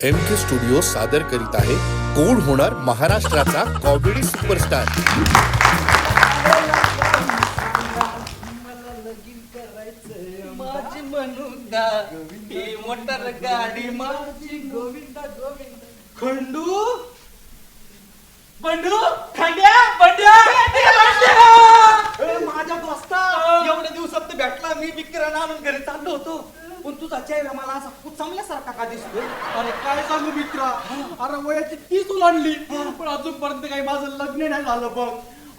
M K studio सादर करीत आहे कोण होणार महाराष्ट्राचा कॉमेडी सुपरस्टार माझी मनुदा ही मोटर गाडी माझी. गोविंदा गोविंदा खंडू? बंडू? खंड्या? बंड्या? ए, माझ्या दोस्ता एवढ्या दिवसात तर भेटला मी विक्रांत आणून घरी चाललो होतो. पण तुझा चेहरा मला असा खूप चांगल्यासारखा का दिसतोय? अरे काय सांगू मित्रा? अरे वयाची तीस ओलांडली पण अजूनपर्यंत काही माझं लग्न नाही झालं बघ.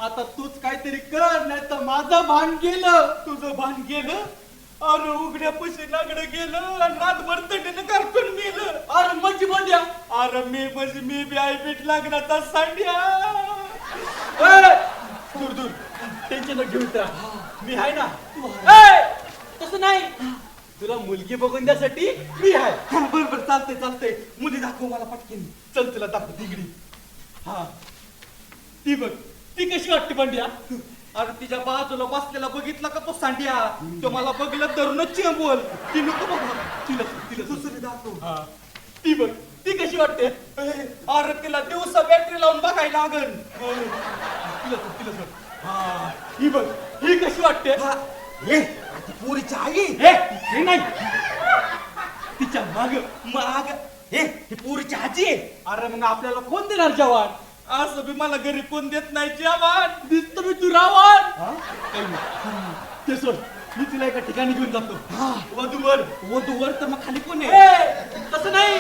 आता तूच काहीतरी कर नाही तर माझं भान गेलं. तुझं भान गेलं. अरे उघड्यापाशी नागडं गेलं. आणि रात बरतडीनं कारकून गेलं अरे म्हणजे बंड्या अरे मी म्हणजे मी बी आई पीठ लागणार सांड्या. ए, दूर दूर. टेन्शन घेऊ मित्रा. मी आहे ना. तसं नाही. तुला मुलगी बघून द्यासाठी मी आहे. बर बर चालतंय चालतंय. मुली दाखव मला पटकन. चल तुला दाखव तिगडी हा. ती बघ ती कशी वाटते बंड्या अरे तिच्या बाजूला बसलेला बघितला का तो सांड्या? तो मला बघितलं तरुणच चिंबोल. ती नको बघा तिला तिला दुसरी दाखव. हा. ती बघ ती कशी वाटते? अरे तिला दिवसा बॅटरी लावून बघायला लागल. तिला तिला. हा, ही बघ ही कशी वाटते? हा, पोरीची आई. हे हे नाही. तिच्या माग. माग. ही पोरीची आजी आहे. अरे मग आपल्याला कोण देणार जवान असं बी मला घरी कोण देत नाही जेवण. दिसतो मी तू रावण. काही नाही. ते सोड. मी तुला एका ठिकाणी घेऊन जातो. वधूवर. वधूवर तर मग खाली कोण आहे? तसं नाही.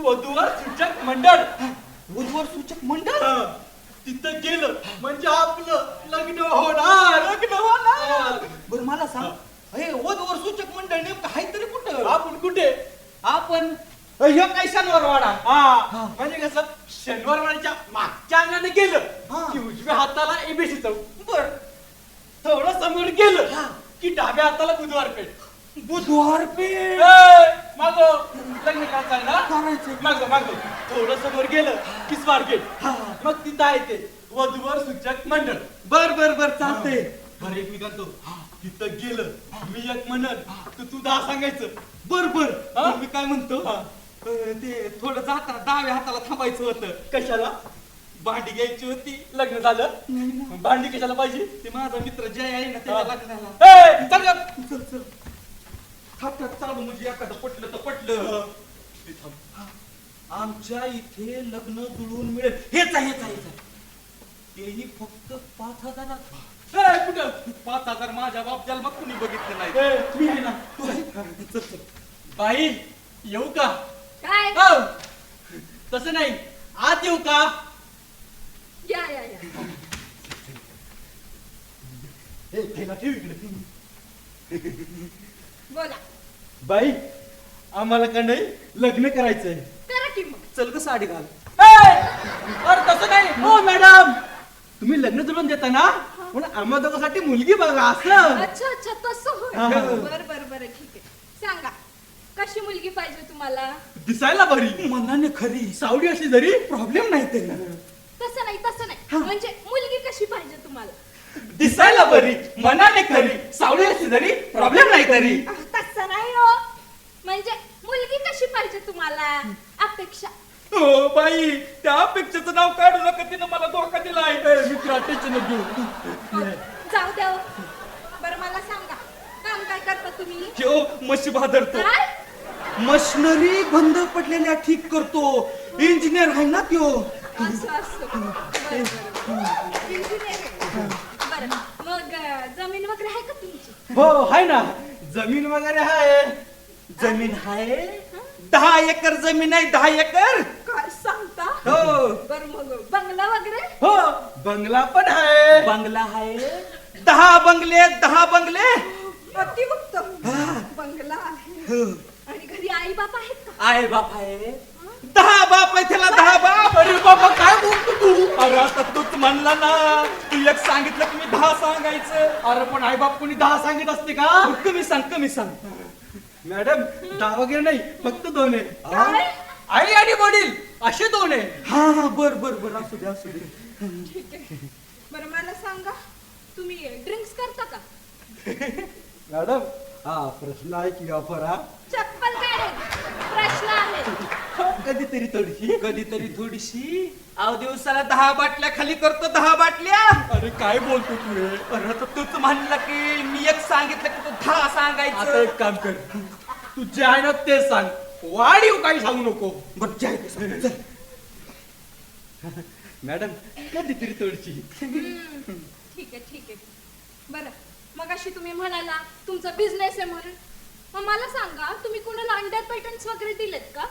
वधूवर सूचक मंडळ. वधूवर सूचक मंडळ? हा, तिथं गेलं म्हणजे आपलं लग्न होणार. लग्न होणार. बरं मला सांग. हे. वधूवर सूचक मंडळ नेमकं हाय तरी कुठं? आपण कुठे? आपण ह्यो काय शनिवार वाडा? हा. म्हणजे कसं शनिवार वाडीच्या मागच्या अंगाने गेलं. की उजव्या हाताला एबीसी चौक. बर. थोडं समोर गेलं. की डाव्या हाताला बुधवार पेठ बुधवार पेठ माग. लग्न करायचं आहे ना करायचंय. माग माग. थोडं समोर गेलं की हा. मग तिथं आहे ते. वधूवर सूचक मंडळ. बर बर बर चालतंय. बरं एक मी करतो. तिथं गेलं. मी एक म्हणत तर तू दहा सांगायचं. बर बर? मी काय म्हणतो? ते थोडं जाताना डाव्या हाताला थांबायचं होतं. कशाला? भांडी घ्यायची होती. लग्न झालं? मग भांडी कशाला पाहिजे? ते माझा मित्र जय आहे ना त्याच्या हा. लग्नाला. ए, चल म्हणजे एखादं पटलं तर पटलं. ते थांब. आमच्या इथे लग्न जुळून मिळेल. हेच आहे हेच आहे हेच आहे. तेही फक्त पाच हजारात. ए, कुठं? पाच हजार माझ्या बाप जन्मात कुणी बघितलं नाही? ए, मी आहे ना? तू आहे? चल चल. बाई येऊ का? काय? हो. तसं नाही. आत येऊ का? या या या. ए, ठेला ठेव इकडे. बोला. बाई आम्हाला का नाही लग्न करायचंय? करा की मग. चल ग साडी घाल. ए, अरे तसं नाही. हो मॅडम. तुम्ही लग्न जुळून देता ना पण आम्हा दोघांसाठी मुलगी बघा असं. अच्छा अच्छा तसं होय. हा. बर बर बर ठीक आहे. सांगा कशी मुलगी पाहिजे तुम्हाला? दिसायला बरी मनाने खरी सावडी असली जरी प्रॉब्लेम नाही ते तसं नाही तसं नाही. म्हणजे मुलगी कशी पाहिजे तुम्हाला? दिसायला बरी मनाने खरी सावडी असली जरी प्रॉब्लेम नाही तरी तसं नाही हो. म्हणजे मुलगी कशी पाहिजे तुम्हाला? अपेक्षा. हो बाई त्या अपेक्षेचं नाव काढू नका तिनं मला धोका दिलाय मित्र टेन्शन घेऊ. हो, जाऊ द्या हो. बरं मला सांगा काम काय करता तुम्ही? हो म्हशी भादरतो. काय? मशिनरी बंद पडलेल्या ठीक करतो. इंजिनियर आहे ना त्यो. असं असं. बरं, बरं, बरं. इंजिनियर आहे. बरं मग अह, जमीन वगैरे आहे का तुमची? हो हाय ना. जमीन वगैरे आहे. जमीन आहे. दहा एकर जमीन आहे दहा एकर. काय सांगता? हो. बर मग बंगला वगैरे? हो बंगला पण आहे. बंगला आहे. दहा बंगले दहा बंगले. अतिउत्तम. बंगला आहे. आणि घरी आई बाप आहेत का? आहे बाप आहे. दहा बाप आहे त्याला दहा बाप. अरे बाबा काय बोलतो तू? अरे आता तूच म्हणला ना तू एक सांगितलं की मी दहा सांगायचं. अरे पण आई बाप कोणी दहा सांगित असते का? कमी सांग कमी सांग. मॅडम दहा वगैरे नाही फक्त दोन आहे. आई आणि वडील असे दोन आहे. हा हा बर बर बर असू दे असू दे. ठीक आहे. बरं मला सांगा तुम्ही ड्रिंक्स करता का? मॅडम हा प्रश्न आहे की ऑफर हा? चप्पल काढेल. प्रश्न आहे. कधीतरी थोडीशी. कधीतरी थोडीशी. अहो दिवसाला दहा बाटल्या खाली करतो दहा बाटल्या. अरे काय बोलतो तू अरे तर तूच म्हणलं की मी एक सांगितलं की तू दहा आता सांगायचं एक काम कर. तू जे आहे ना ते सांग. वाढीव काही सांगू नको. बरं जे आहे ते सांग. चल. मॅडम कधीतरी थोडीशी. ठीक आहे ठीक आहे. बरं. मग अशी तुम्ही म्हणाला तुमचा बिझनेस आहे म्हणून. मग मला सांगा तुम्ही कोणाला अंडर पॅटर्न्स वगैरे दिलेत का?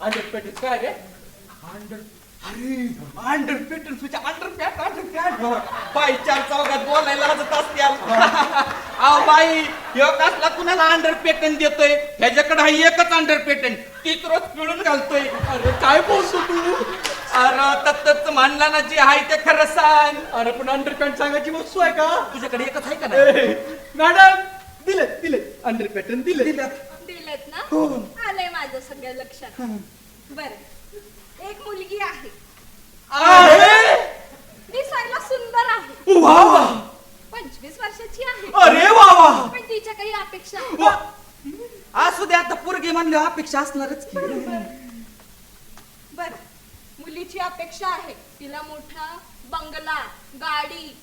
अंडर पेटीस काय रे? अंडर अरे अंडर पेटर्न म्हणजे अंडर पॅट अंडर पॅट बाई चार चौघात बोलायला लाजत असत्याल अहो बाई ह्यो कसला कुणाला अंडर पेटन देतोय? ह्याच्याकडे हा एकच अंडर पेटन तीच रोज पिळून घालतोय. अरे काय बोलतो तू? अरे तत्तच म्हणला ना जे आहे ते खरं सांग. अरे पण अंडर पॅन्ट सांगायची वस्तू आहे का? तुझ्याकडे एकच आहे का नाही? मॅडम दिले दिले अंडर पॅटर्न दिले दिलेत ना? आलंय माझं सगळ्या लक्षात. बरं. एक मुलगी आहे. आहे? दिसायला सुंदर आहे. वा वा. पंचवीस वर्षाची आहे. अरे वा वा. पण तिच्या काही अपेक्षा वा. असू दे आता पोरगी म्हणलं अपेक्षा असणारच की. बर. मुलीची अपेक्षा आहे. तिला मोठा बंगला गाडी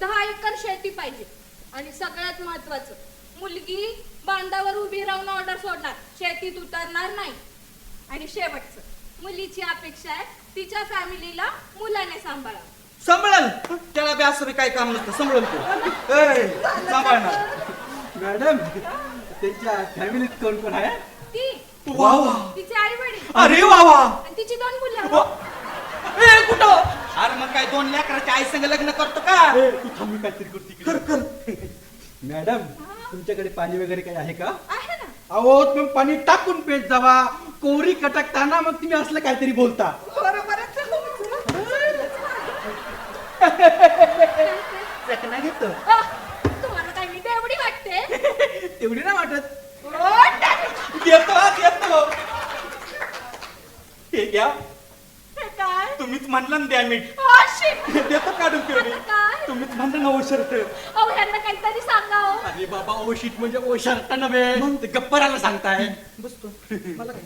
दहा एकर शेती पाहिजे. आणि सगळ्यात महत्वाचं मुलगी बांधावर उभी राहून ऑर्डर सोडणार. शेतीत उतरणार नाही. आणि शेवटचं मुलीची अपेक्षा आहे तिच्या फॅमिलीला मुलाने सांभाळा सांभाळाल. त्याला बी असं बी काय काम नसतं. सांभाळून तू. ए, सांभाळणार. मॅडम त्यांच्या फॅमिलीत कोण कोण आहे? ती. वा वा. तिचे आई वडील अरे वा वा. आणि तिची दोन मुलं. वा. ए कुठं? अरे मग काय दोन लेकराच्या आई संग लग्न करतो का? ए, तू थांबी काहीतरी करते कर कर. मॅडम तुमच्याकडे पाणी वगैरे काही आहे का? आहे ना. अहो तुम्ही पाणी टाकून पेट जावा. कोरी कटकताना मग तुम्ही असलं काहीतरी बोलता. बरोबरच चकना घेतो. तुम्हाला काय मी बेवडी वाटते? तेवढी नाही वाटत. ओ. देतो हा, देतो. हे घ्या. काय तुम्हीच म्हणलं ना द्या मीठ shit. देतो काढून आता काय? तुम्हीच म्हणलं ना शर्ट अहो ह्यांना काहीतरी सांगा हो. अरे बाबा ओशीट म्हणजे ओशारता नव्हे ते गप्पराला सांगताय. बसतो. मला काय?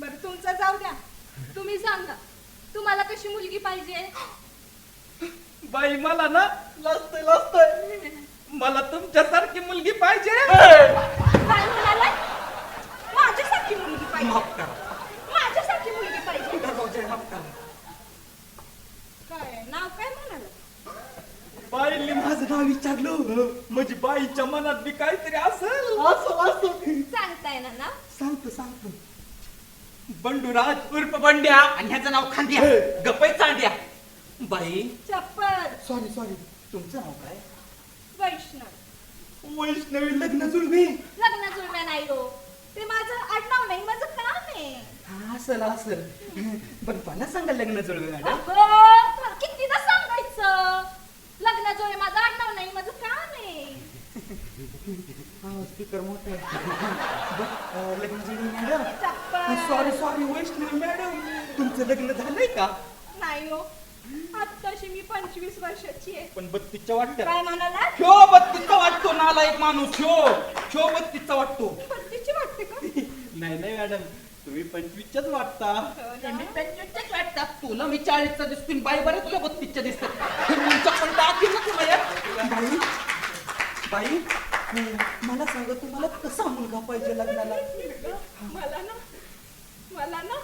बरं तुमचं जाऊ द्या. तुम्ही सांगा. तुम्हाला कशी मुलगी पाहिजे? बाई मला ना लाजतोय लाजतोय. मला तुमच्यासारखी मुलगी पाहिजे. काय माझ्यासारखी मुलगी पाहिजे. माफ करा माझ्यासारखी मुलगी पाहिजे दरवाजा माफ करा काय नाव काय म्हणाला? बाईंनी माझं नाव विचारलं म्हणजे बाईच्या मनात बी काहीतरी असेल. असं असं. सांगताय ना नाव? सांगतो सांगतो. बंडूराज उर्फ बंड्या आणि ह्याचं नाव खांद्या. गपई चांड्या. बाई. चप्पल. सॉरी सॉरी तुमचं नाव काय? वैष्णव. वैष्णवी लग्न जुळवी लग्न जुळव्या नाही हो. ते माझं आडनाव नाही माझं काम आहे. हा असेल असेल. पण मला सांगा लग्न जुळवी मॅडम. अगं, तुम्हाला कितीदा सांगायचं? लग्न जुळे माझं आडनाव नाही माझं काम आहे. हा स्पीकर मोठा आहे. लग्न जुळवी मॅडम. चप्पल. Sorry sorry Vaishnavi madam. तुमचं लग्न झालंय का? नाही हो. आत्ताशी मी पंचवीस वर्षाची आहे. पण बत्तीसच्या वाटत्या काय म्हणाला ह्यो बत्तीसचा वाटतो नाला एक माणूस ह्यो ह्यो बत्तीसचा वाटतो. नाही नाही मॅडम तुम्ही पंचवीसच्याच वाटता मी पंचवीसच्याच वाटतात तुला मी चाळीसचा दिसतो बाई बरं तुला बत्तीसच्या पण यार. बाई बाई मला सांगा तुम्हाला कसा मुलगा पाहिजे लग्नाला? मला ना मला ना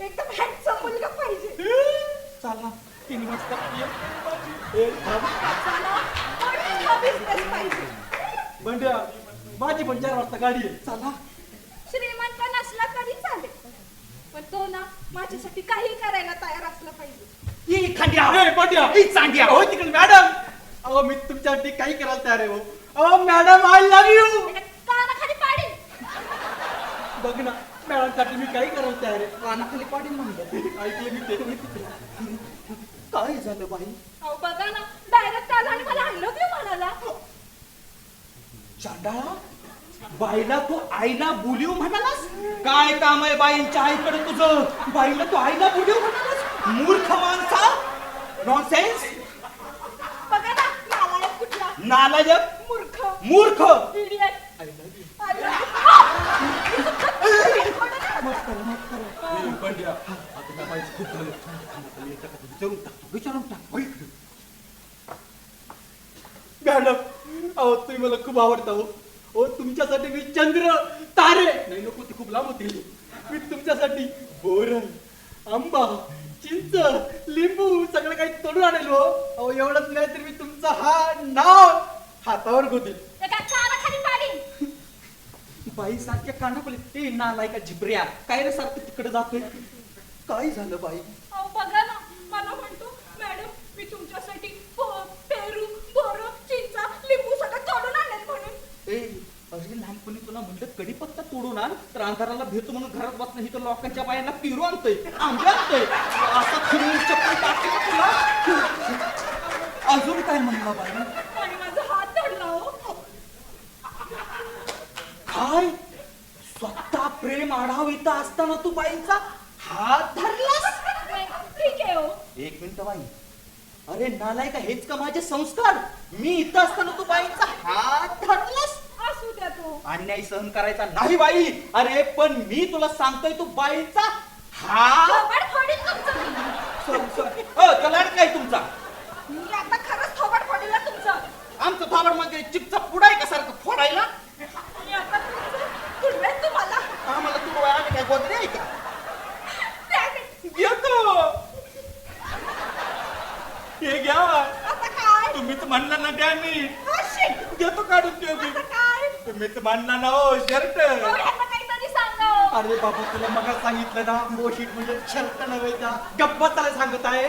एकदम हँडसम मुलगा पाहिजे. चला. तीन वाजता. पाहिजे. बंड्या माझी पण चार वाजता गाडी आहे. चला श्रीमंत नसला तरी चालेल पण तो ना माझ्यासाठी काही करायला तयार असला पाहिजे. ही खांद्या ए, बंड्या ही चांद्या हो तिकडे मॅडम. अहो मी तुमच्यासाठी काही करायला तयार आहे हो. अहो मॅडम आय लव्ह यू त्याच्या कानाखाली बघ ना मॅडमसाठी मी काही करायला तयार आहे. कानाखाली पाडील म्हणलं. ऐकलं मी ते. काय झालं बाई? अहो बघा ना डायरेक्ट आला आणि मला लव्ह यू म्हणाला. चांडाळा? बाईला तू आईला बोलिव म्हणालास? काय काम आहे बाईंच्या आईकडे तुझं? बाईला तू आईला बोलिव म्हणालास? मूर्ख माणसा? नॉनसेन्स बघा ना नालायक कुठला? नालायक? मूर्ख. मूर्ख? Idiot I love you Bandya आता त्या बाईचं खूप झालं आता मी एका विचारून टाकतो विचारून टाक. मॅडम अहो तुम्ही मला खूप आवडता हो. हो तुमच्यासाठी मी चंद्र तारे. नाही नको ते खूप लांब होतील. मी तुमच्यासाठी बोर आंबा चिंच लिंबू सगळं काही तोडून आणेल हो. अहो एवढंच नाही तर मी तुमचा हा नाव हातावर पाडी बाई सारख्या कानापले ए नालायका झिबऱ्या काय रे सारखं तिकडे जातोय? काय झालं बाई अहो बघा ना मला म्हणतो मॅडम मी तुमच्यासाठी प- पेरू बोरं चिंचा लिंबू सगळं तोडून आणेल म्हणून ए अरे लहानपणी तुला म्हणलं कडीपत्ता तोडून आण तर अंधाराला भेटतो म्हणून घरात बसणं ही तर लोकांच्या बायांना पिरू आणतोय आंबे आणतोय. असं फिरून चप्पल टाकते का तुला. अजून काय म्हणला बाई? आणि माझा हात धरला हो. काय? स्वतः प्रेम आढाविता असताना तू बाईंचा हात धरलास? नाही, ठीक आहे हो. एक मिनिट बाई. अरे नालाय का हेच का माझे संस्कार? मी इथं असताना तू बाईंचा हात धरलास असू द्या तो अन्याय सहन करायचा नाही बाई. अरे पण मी तुला सांगतोय तू बाईचा हात थोबाड फोडील तुमचं मी. Sorry sorry. अ कलाड काय तुमचा. मी आता खरंच थोबाड फोडील ना तुमचं. आमचं थोबड म्हणजे चिपचा पुडा आहे का सारखं फोडायला? मी आता तुमचं तुडवेन तुम्हाला. आम्हाला तू आम्ही काय? गोदरे आहे का? Damn it. घेतो हे घ्या. आता काय? तुम्हीच म्हणला ना द्या मी. shit. घेतो काढून ते मी. काय तुम्हीच म्हणला ना हो शर्ट. काहीतरी सांगा हो. अरे बाबा तुला मग सांगितलं ना मोशीट म्हणजे शर्ट नव्हे त्या गप्पा त्याला सांगत आहे.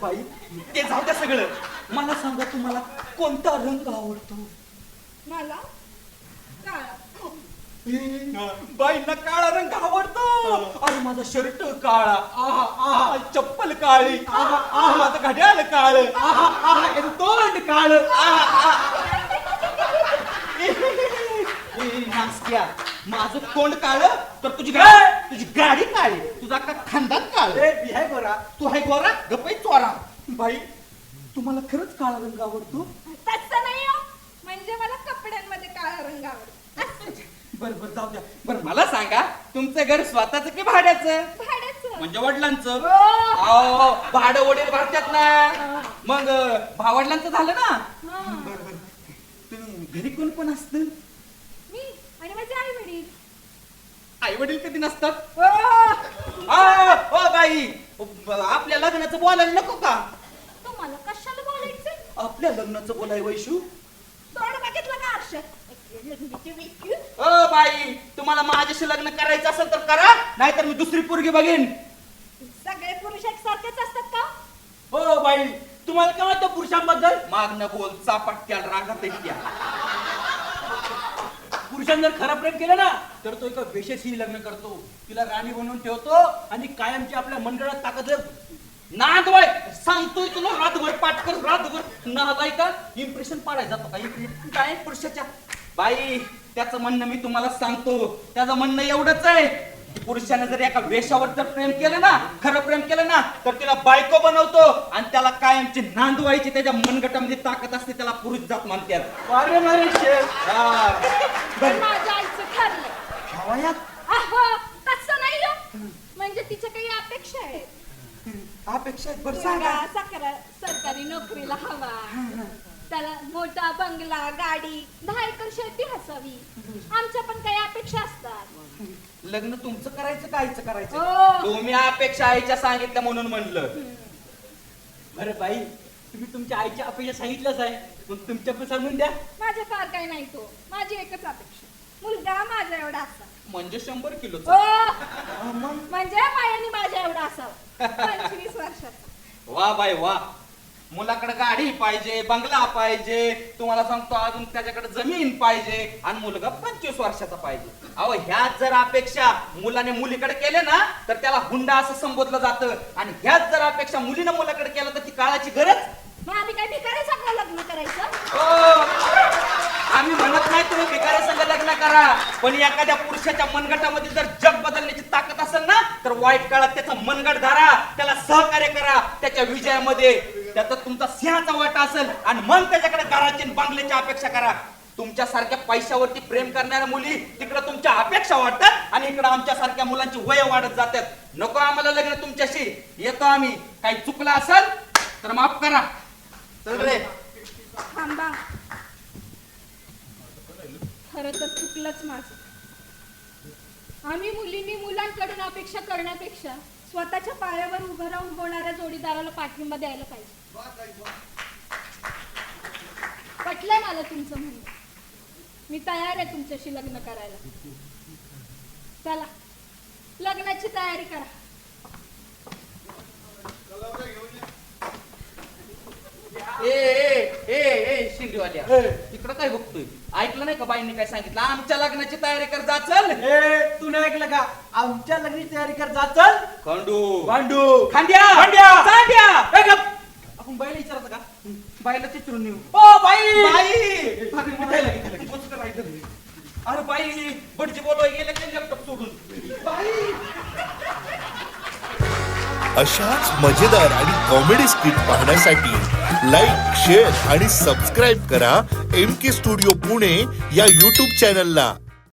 बाई ते जाऊ द्या सगळं. मला सांगा तुम्हाला कोणता रंग आवडतो? मला? काळा. बाईंना काळा रंग आवडतो. अरे माझा शर्ट काळा. आहा आहा चप्पल काळी. आहा आहा माझं घड्याळ काळ. आहा आहा याचं तोंड काळ. आहा. नासक्या माझं तोंड काळ तर तुझी गाडी तुझी गाडी काळी तुझा का खानदान काळ. आहे गोरा. तू आहे गोरा गप्पा चोरा. बाई तुम्हाला खरंच काळा रंग आवडतो? तसं नाही हो. म्हणजे मला कपड्यांमध्ये काळा रंग आवडतो. असं. बर बर जाऊ द्या. बर मला सांगा तुमचं घर स्वतःच की भाड्याचं? भाड्याचं. म्हणजे वडिलांचं? हो. अहो भाडं वडील भरतात ना. मग भावडलांचं झालं ना? हा. बर बर. तुम्ही घरी कोण पण असत? मी आणि माझे आई वडील आई वडील कधी नसतात? हो. आ, ओ बाई. आपल्या लग्नाचं बोलायला नको का? तुम्हाला कशाला बोलायचं? आपल्या लग्नाचं बोलाय वैशू. तोंड बघितलं का आरशात ओ बाई. तुम्हाला माझ्याशी लग्न करायचं असेल तर करा नाहीतर मी दुसरी पोरगी बघेन. सगळे पुरुष एकसारखेच असतात का? हो बाई. तुम्हाला काय वाटतं पुरुषांबद्दल? मागणं बोल चापटक्या रागात त्या. पुरुषांनी जर खरं प्रेम केलं ना तर तो एका वेशेशी लग्न करतो. तिला राणी बनवून ठेवतो आणि कायमची आपल्या मंडळात ताकद नादवाय! सांगतोय तुला रातभर पाठ कर रातभर नादाय का? इम्प्रेशन पाडायचा जातो का? इम्प्रेशन काय? पुरुषाच्या. बाई त्याचं म्हणणं मी तुम्हाला सांगतो. त्याचं म्हणणं एवढंच आहे. पुरुषाने जर एका वेशावर जर प्रेम केलं ना खरं प्रेम केलं ना तर तिला बायको बनवतो आणि त्याला कायमची नांदवायची त्याच्या मनगटामध्ये ताकद असते त्याला पुरुष जात हा. पण माझ्या आईचं ठरलं. हवायात अहो, तसं नाही हो. म्हणजे तिच्या काही अपेक्षा आहेत. अपेक्षा आहेत? बरं सांगा. मुलगा सकरा सरकारी नोकरीला हवा. त्याला मोठा बंगला गाडी दहा एकर शेती हसावी आमच्या पण काही लग्न तुमचं करायचं कायचं करायचं? हो. तुम्ही अपेक्षा आईच्या सांगितल्या म्हणून म्हणलं. बरं बाई तुम्ही तुमच्या आईच्या अपेक्षा सांगितलंच आहे. मग तुमच्या पण सांगून द्या. माझ्या फार काही नाही तो. माझी एकच अपेक्षा. मुलगा माझा एवढा असा म्हणजे शंभर किलो हो. म्हणजे मायानी माझ्या एवढा असावा. पंचवीस वर्षाचा. वा बाई वा. मुलाकडे गाडी पाहिजे बंगला पाहिजे. तुम्हाला सांगतो अजून त्याच्याकडे जमीन पाहिजे आणि मुलगा पंचवीस वर्षाचा पाहिजे. अहो ह्याच जर अपेक्षा मुलाने मुलीकडे केले ना तर त्याला हुंडा असं संबोधलं जातं. आणि ह्याच जर अपेक्षा मुलीनं मुलाकडे केलं तर ती काळाची गरज? मग आम्ही काय भिकारी सगळं लग्न करायचं? हो. आम्ही म्हणत नाही तुम्ही भिकारी संघ लग्न करा. पण एखाद्या पुरुषाच्या मनगटामध्ये जर जग बदलण्याची ताकद असेल ना तर वाईट काळात त्याचा मनगट धरा त्याला सहकार्य करा. त्याच्या विजयामध्ये त्याचा तुमचा सिंहाचा वाटा असेल आणि मग त्याच्याकडे घराची बंगल्याची अपेक्षा करा. तुमच्यासारख्या पैशावरती प्रेम करणाऱ्या मुली तिकडे तुमच्या अपेक्षा वाटतात आणि इकडे आमच्यासारख्या मुलांची वय वाढत जातात. नको आम्हाला लग्न तुमच्याशी. येतो आम्ही. काही चुकलं असेल तर माफ करा. चल रे. थांबा. खर तर चुकलंच माझ. आम्ही मुलींनी मुलांकडून अपेक्षा करण्यापेक्षा स्वतःच्या पायावर उभं राहून होणाऱ्या जोडीदाराला पाठिंबा द्यायला पाहिजे. पटलंय मला तुमचं म्हणणं. मी तयार आहे तुमच्याशी लग्न करायला. चला लग्नाची तयारी करा. ए ए ए ए शिंदेवाल्या तिकडं काय बघतोय? ऐकलं नाही का बाईंनी काय सांगितलं? आमच्या लग्नाची तयारी कर जा चल. ए तू नाही ऐकलं का? आमच्या लग्नाची तयारी कर जा चल. खंडू. भांडू खांद्या खांद्या! चांद्या ए, गप! आपण बाईला विचारायचं का? बाईला चित्रून येऊ ओ बाई. बाई. अरे मिठाईला. मस्त बाई धरली. अरे बाई भटजी बोलवाय गेले लॅपटॉप सोडून? बाई. अशाच मजेदार आणि कॉमेडी स्किट पाहण्यासाठी लाईक शेअर आणि सबस्क्राईब करा एम के स्टुडिओ पुणे या यूट्यूब चॅनलला